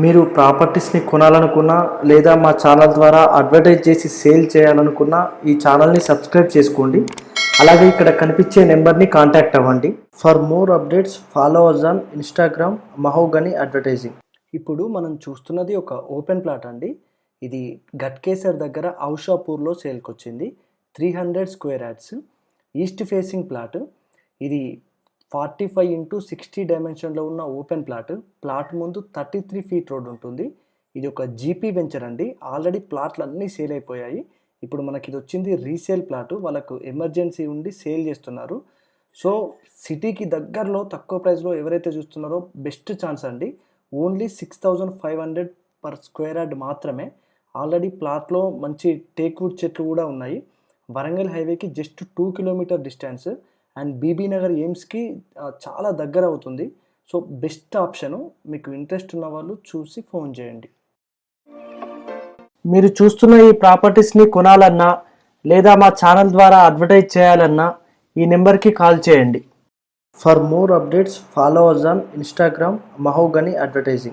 మీరు ప్రాపర్టీస్ని కొనాలనుకున్నా లేదా మా ఛానల్ ద్వారా అడ్వర్టైజ్ చేసి సేల్ చేయాలనుకున్నా ఈ ఛానల్ని సబ్స్క్రైబ్ చేసుకోండి. అలాగే ఇక్కడ కనిపించే నెంబర్ని కాంటాక్ట్ అవ్వండి. For more updates follow us on Instagram mahogany advertising. ఇప్పుడు మనం చూస్తున్నది ఒక ఓపెన్ ప్లాట్ అండి. ఇది గట్కేసర్ దగ్గర ఔషాపూర్లో సేల్కి వచ్చింది three hundred square yards. East facing plot. ఇది ఫార్టీ ఫైవ్ ఇంటూ సిక్స్టీ డైమెన్షన్లో ఉన్న ఓపెన్ ప్లాట్ ప్లాట్ ముందు థర్టీ త్రీ ఫీట్ రోడ్ ఉంటుంది. ఇది ఒక జీపీ వెంచర్ అండి. ఆల్రెడీ ప్లాట్లు అన్నీ సేల్ అయిపోయాయి. ఇప్పుడు మనకి ఇది వచ్చింది రీసేల్ ప్లాట్. వాళ్ళకు ఎమర్జెన్సీ ఉండి సేల్ చేస్తున్నారు. సో సిటీకి దగ్గరలో తక్కువ ప్రైస్లో ఎవరైతే చూస్తున్నారో బెస్ట్ ఛాన్స్ అండి. Only six thousand five hundred per square yard మాత్రమే. ఆల్రెడీ ప్లాట్లో మంచి టేక్వుడ్ చెట్లు కూడా ఉన్నాయి. వరంగల్ హైవేకి just two kilometer distance. And Bibinagar ఎయిమ్స్కి చాలా దగ్గర అవుతుంది. సో బెస్ట్ ఆప్షను మీకు ఇంట్రెస్ట్ ఉన్న వాళ్ళు చూసి ఫోన్ చేయండి. మీరు చూస్తున్న ఈ ప్రాపర్టీస్ని కొనాలన్నా లేదా మా ఛానల్ ద్వారా అడ్వర్టైజ్ చేయాలన్నా ఈ నెంబర్కి కాల్ చేయండి. For more updates follow us on Instagram mahogany advertising.